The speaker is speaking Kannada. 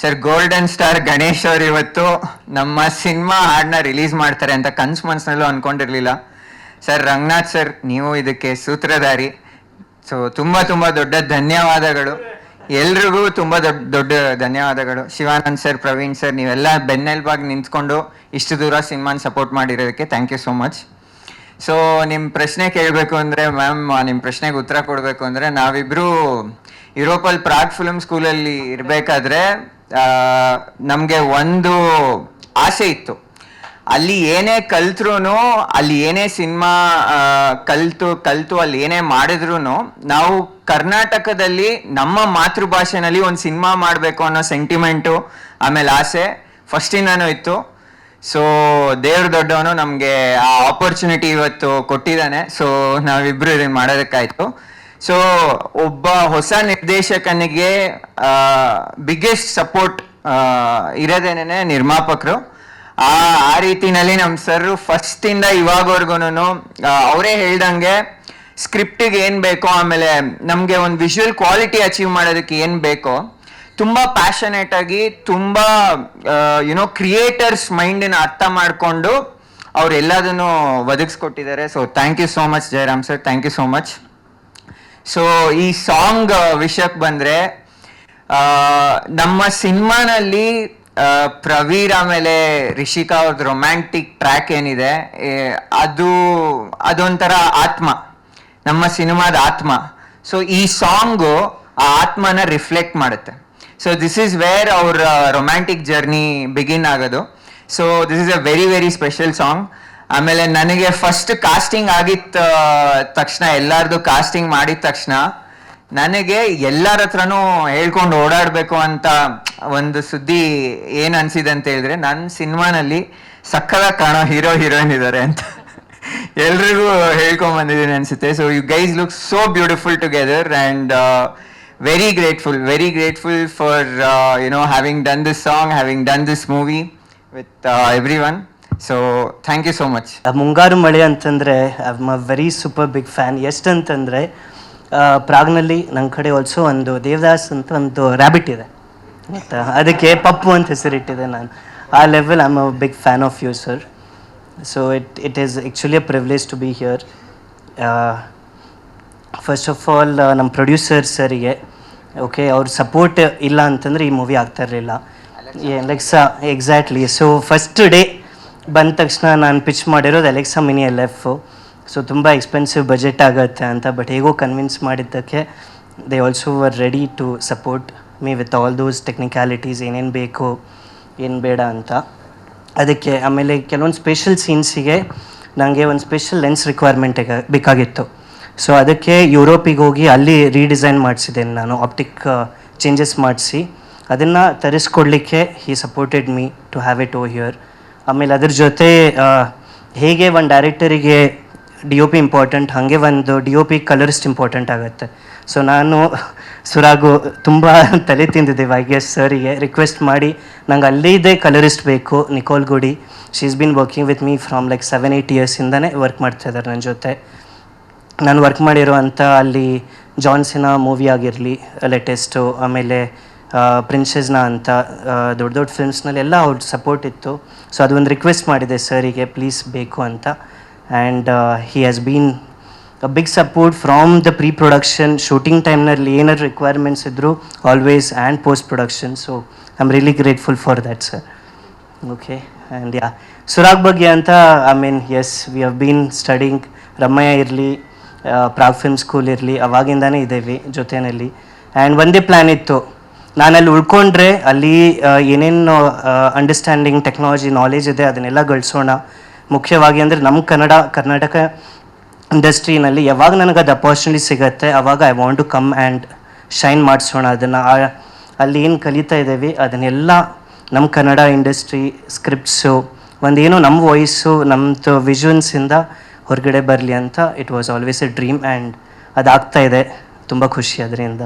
ಸರ್ ಗೋಲ್ಡನ್ ಸ್ಟಾರ್ ಗಣೇಶ್ ಅವ್ರು ಇವತ್ತು ನಮ್ಮ ಸಿನಿಮಾ ಹಾಡನ್ನ ರಿಲೀಸ್ ಮಾಡ್ತಾರೆ ಅಂತ ಕನ್ಸು ಮನ್ಸಿನಲ್ಲೂ ಅನ್ಕೊಂಡಿರ್ಲಿಲ್ಲ. ಸರ್ ರಂಗನಾಥ್ ಸರ್ ನೀವು ಇದಕ್ಕೆ ಸೂತ್ರಧಾರಿ. ಸೊ ತುಂಬ ತುಂಬ ದೊಡ್ಡ ಧನ್ಯವಾದಗಳು. ಎಲ್ರಿಗೂ ತುಂಬ ದೊಡ್ಡ ದೊಡ್ಡ ಧನ್ಯವಾದಗಳು. ಶಿವಾನಂದ್ ಸರ್ ಪ್ರವೀಣ್ ಸರ್ ನೀವೆಲ್ಲ ಬೆನ್ನೆಲ್ಬಾಗಿ ನಿಂತ್ಕೊಂಡು ಇಷ್ಟು ದೂರ ಸಿನಿಮಾನ support ಮಾಡಿರೋದಕ್ಕೆ thank you so much so ನಿಮ್ಮ ಪ್ರಶ್ನೆ ಕೇಳಬೇಕು ಅಂದರೆ ಮ್ಯಾಮ್ ನಿಮ್ಮ ಪ್ರಶ್ನೆಗೆ ಉತ್ತರ ಕೊಡಬೇಕು ಅಂದರೆ ನಾವಿಬ್ಬರು ಯುರೋಪಲ್ಲಿ ಪ್ರಾಗ್ ಫಿಲ್ಮ್ ಸ್ಕೂಲಲ್ಲಿ ಇರಬೇಕಾದ್ರೆ ನಮಗೆ ಒಂದು ಆಸೆ ಇತ್ತು. ಅಲ್ಲಿ ಏನೇ ಕಲ್ತ್ರು ಅಲ್ಲಿ ಏನೇ ಸಿನಿಮಾ ಕಲ್ತು ಕಲ್ತು, ಅಲ್ಲಿ ಏನೇ ಮಾಡಿದ್ರು ನಾವು ಕರ್ನಾಟಕದಲ್ಲಿ ನಮ್ಮ ಮಾತೃಭಾಷೆನಲ್ಲಿ ಒಂದು ಸಿನಿಮಾ ಮಾಡಬೇಕು ಅನ್ನೋ ಸೆಂಟಿಮೆಂಟು ಆಮೇಲೆ ಆಸೆ ಫಸ್ಟಿಂದನೂ ಇತ್ತು. ಸೊ ದೇವ್ರ ದೊಡ್ಡವನು ನಮಗೆ ಆ ಆಪರ್ಚುನಿಟಿ ಇವತ್ತು ಕೊಟ್ಟಿದ್ದಾನೆ. ಸೊ ನಾವಿಬ್ರು ಇದನ್ನ ಮಾಡೋದಕ್ಕಾಯ್ತು. ಸೊ ಒಬ್ಬ ಹೊಸ ನಿರ್ದೇಶಕನಿಗೆ ಬಿಗ್ಗೆಸ್ಟ್ ಸಪೋರ್ಟ್ ಇರೋದೇನೆ ನಿರ್ಮಾಪಕರು. ಆ ಆ ರೀತಿನಲ್ಲಿ ನಮ್ಮ ಸರ್ ಫಸ್ಟಿಂದ ಇವಾಗವರೆಗೂ ಅವರೇ ಹೇಳ್ದಂಗೆ ಸ್ಕ್ರಿಪ್ಟಿಗೆ ಏನು ಬೇಕೋ ಆಮೇಲೆ ನಮಗೆ ಒಂದು ವಿಷುವಲ್ ಕ್ವಾಲಿಟಿ ಅಚೀವ್ ಮಾಡೋದಕ್ಕೆ ಏನು ಬೇಕೋ ತುಂಬ ಪ್ಯಾಷನೇಟ್ ಆಗಿ, ತುಂಬ ಯುನೋ ಕ್ರಿಯೇಟರ್ಸ್ ಮೈಂಡಿನ ಅರ್ಥ ಮಾಡಿಕೊಂಡು ಅವರೆಲ್ಲದನ್ನು ಒದಗಿಸ್ಕೊಟ್ಟಿದ್ದಾರೆ. So thank you so much Jayaram sir thank you so much so ಈ ಸಾಂಗ್ ವಿಷಯಕ್ಕೆ ಬಂದರೆ ನಮ್ಮ ಸಿನಿಮಾನಲ್ಲಿ ಪ್ರವೀರ್ ಆಮೇಲೆ ರಿಷಿಕಾ ಅವ್ರದ್ದು ರೊಮ್ಯಾಂಟಿಕ್ ಟ್ರ್ಯಾಕ್ ಏನಿದೆ ಅದು, ಅದೊಂಥರ ಆತ್ಮ. ನಮ್ಮ ಸಿನಿಮಾದ ಆತ್ಮ. ಸೊ ಈ ಸಾಂಗು ಆ ಆತ್ಮನ ರಿಫ್ಲೆಕ್ಟ್ ಮಾಡುತ್ತೆ. ಸೊ ದಿಸ್ ಈಸ್ ವೇರ್ ಅವ್ರ ರೊಮ್ಯಾಂಟಿಕ್ ಜರ್ನಿ ಬಿಗಿನ್ ಆಗೋದು. So this is a very very special song ಆಮೇಲೆ ನನಗೆ ಫಸ್ಟ್ ಕಾಸ್ಟಿಂಗ್ ಆಗಿದ್ದ ತಕ್ಷಣ, ಎಲ್ಲಾರ್ದು ಕಾಸ್ಟಿಂಗ್ ಮಾಡಿದ ತಕ್ಷಣ ನನಗೆ ಎಲ್ಲರ ಹತ್ರನೂ ಹೇಳ್ಕೊಂಡು ಓಡಾಡಬೇಕು ಅಂತ ಒಂದು ಸುದ್ದಿ ಏನು ಅನ್ಸಿದೆ ಅಂತ ಹೇಳಿದ್ರೆ ನನ್ನ ಸಿನಿಮಾನಲ್ಲಿ ಸಕ್ಕದಾಗಿ ಕಾಣೋ ಹೀರೋ, ಹೀರೋಯಿನ್ ಇದ್ದಾರೆ ಅಂತ ಎಲ್ರಿಗೂ ಹೇಳ್ಕೊಂಡ್ ಬಂದಿದ್ದೀನಿ ಅನ್ಸುತ್ತೆ. So you guys look so beautiful together and very grateful very grateful for you know having done this song having done this movie with everyone so thank you so much ಆ ಮುಂಗಾರು ಮಳೆ ಅಂತಂದರೆ I a very super big fan ಎಷ್ಟಂತಂದರೆ ಪ್ರಾಗ್ನಲ್ಲಿ ನನ್ನ ಕಡೆ ಆಲ್ಸೋ ಒಂದು ದೇವದಾಸ್ ಅಂತ ಒಂದು ರ್ಯಾಬಿಟ್ ಇದೆ. ಆಯ್ತಾ ಅದಕ್ಕೆ ಪಪ್ಪು ಅಂತ ಹೆಸರಿಟ್ಟಿದೆ ನಾನು. ಆ level I am a big fan of you sir so it it is actually a privilege to be here first of all ನಮ್ಮ ಪ್ರೊಡ್ಯೂಸರ್ ಸರಿಗೆ ಓಕೆ ಅವ್ರ ಸಪೋರ್ಟ್ ಇಲ್ಲ ಅಂತಂದರೆ ಈ ಮೂವಿ ಆಗ್ತಾ ಇರಲಿಲ್ಲ. Alexa exactly so first day ಬಂದ ತಕ್ಷಣ ನಾನು ಪಿಚ್ ಮಾಡಿರೋದು Alexa mini L F so ತುಂಬ ಎಕ್ಸ್ಪೆನ್ಸಿವ್ ಬಜೆಟ್ ಆಗುತ್ತೆ ಅಂತ ಬಟ್ ಹೇಗೋ ಕನ್ವಿನ್ಸ್ ಮಾಡಿದ್ದಕ್ಕೆ they also were ready to support me with all those technicalities ಏನೇನು ಬೇಕು ಏನು ಬೇಡ ಅಂತ. ಅದಕ್ಕೆ ಆಮೇಲೆ ಕೆಲವೊಂದು ಸ್ಪೆಷಲ್ ಸೀನ್ಸಿಗೆ ನನಗೆ ಒಂದು ಸ್ಪೆಷಲ್ ಲೆನ್ಸ್ ರಿಕ್ವೈರ್ಮೆಂಟ್ ಬೇಕಾಗಿತ್ತು. ಸೊ ಅದಕ್ಕೆ ಯುರೋಪಿಗೆ ಹೋಗಿ ಅಲ್ಲಿ ರೀಡಿಸೈನ್ ಮಾಡಿಸಿದ್ದೇನೆ ನಾನು ಆಪ್ಟಿಕ್ ಚೇಂಜಸ್ ಮಾಡಿಸಿ. ಅದನ್ನು ತರಿಸ್ಕೊಡ್ಲಿಕ್ಕೆ he supported me to have it oh here ಆಮೇಲೆ ಅದ್ರ ಜೊತೆ ಹೇಗೆ ಒಂದು ಡೈರೆಕ್ಟರಿಗೆ ಡಿ ಒ ಪಿ ಇಂಪಾರ್ಟೆಂಟ್ ಹಾಗೆ ಒಂದು D O P colourist important ಆಗುತ್ತೆ. ಸೊ ನಾನು ಸುರಾಗು ತುಂಬ ತಲೆ ತಿಂದಿದ್ದೇವೆ ಐ ಗೆಸ್ ಸರಿಗೆ ರಿಕ್ವೆಸ್ಟ್ ಮಾಡಿ, ನಂಗೆ ಅಲ್ಲಿದೆ ಕಲರಿಸ್ಟ್ ಬೇಕು Nicole Goody she is been working with me from like seven eight ಇಯರ್ಸಿಂದನೇ work ಮಾಡ್ತಾ ಇದ್ದಾರೆ ನನ್ನ ಜೊತೆ. ನಾನು ವರ್ಕ್ ಮಾಡಿರುವಂಥ ಅಲ್ಲಿ ಜಾನ್ಸಿನ ಮೂವಿ ಆಗಿರಲಿ ಲೇಟೆಸ್ಟು ಆಮೇಲೆ ಪ್ರಿನ್ಸೆಸ್ನ ಅಂತ ದೊಡ್ಡ ದೊಡ್ಡ ಫಿಲ್ಮ್ಸ್ನಲ್ಲಿ ಎಲ್ಲ ಅವ್ರ ಸಪೋರ್ಟ್ ಇತ್ತು. ಸೊ ಅದೊಂದು ರಿಕ್ವೆಸ್ಟ್ ಮಾಡಿದೆ ಸರಿಗೆ ಪ್ಲೀಸ್ ಬೇಕು ಅಂತ. And he has been a big support from the pre production shooting ಟೈಮ್ನಲ್ಲಿ ಏನಾದ್ರು ರಿಕ್ವೈರ್ಮೆಂಟ್ಸ್ ಇದ್ದರೂ always and post production so I am really grateful for that sir okay and yeah Surag ಬಗ್ಗೆ ಅಂತ I mean yes we have been studying Ramaiah ಇರಲಿ ಪ್ರಾಗ್ ಫಿಲ್ಮ್ ಸ್ಕೂಲ್ ಇರಲಿ, ಅವಾಗಿಂದಾನೇ ಇದ್ದೇವೆ ಜೊತೆಯಲ್ಲಿ ಆ್ಯಂಡ್ ಒಂದೇ ಪ್ಲ್ಯಾನ್ ಇತ್ತು. ನಾನು ಅಲ್ಲಿ ಉಳ್ಕೊಂಡ್ರೆ ಅಲ್ಲಿ ಏನೇನು ಅಂಡರ್ಸ್ಟ್ಯಾಂಡಿಂಗ್ ಟೆಕ್ನಾಲಜಿ ನಾಲೆಜ್ ಇದೆ, ಅದನ್ನೆಲ್ಲ ಗಳಿಸೋಣ. ಮುಖ್ಯವಾಗಿ ಅಂದರೆ ನಮ್ಮ ಕನ್ನಡ, ಕರ್ನಾಟಕ ಇಂಡಸ್ಟ್ರಿನಲ್ಲಿ ಯಾವಾಗ ನನಗೆ ಅದು ಅಪಾರ್ಚುನಿಟಿ ಸಿಗತ್ತೆ, ಅವಾಗ I want to come and shine ಮಾಡಿಸೋಣ ಅದನ್ನು. ಅಲ್ಲಿ ಏನು ಕಲಿತಾ ಇದ್ದೀವಿ ಅದನ್ನೆಲ್ಲ ನಮ್ಮ ಕನ್ನಡ ಇಂಡಸ್ಟ್ರಿ ಸ್ಕ್ರಿಪ್ಟ್ಸು ಒಂದೇನೋ ನಮ್ಮ ವಾಯ್ಸು ನಮ್ಮದು ವಿಜುವನ್ಸಿಂದ ಹೊರಗಡೆ ಬರಲಿ ಅಂತ it was always a dream and ಅದಾಗ್ತಾ ಇದೆ. ತುಂಬ ಖುಷಿ ಅದರಿಂದ.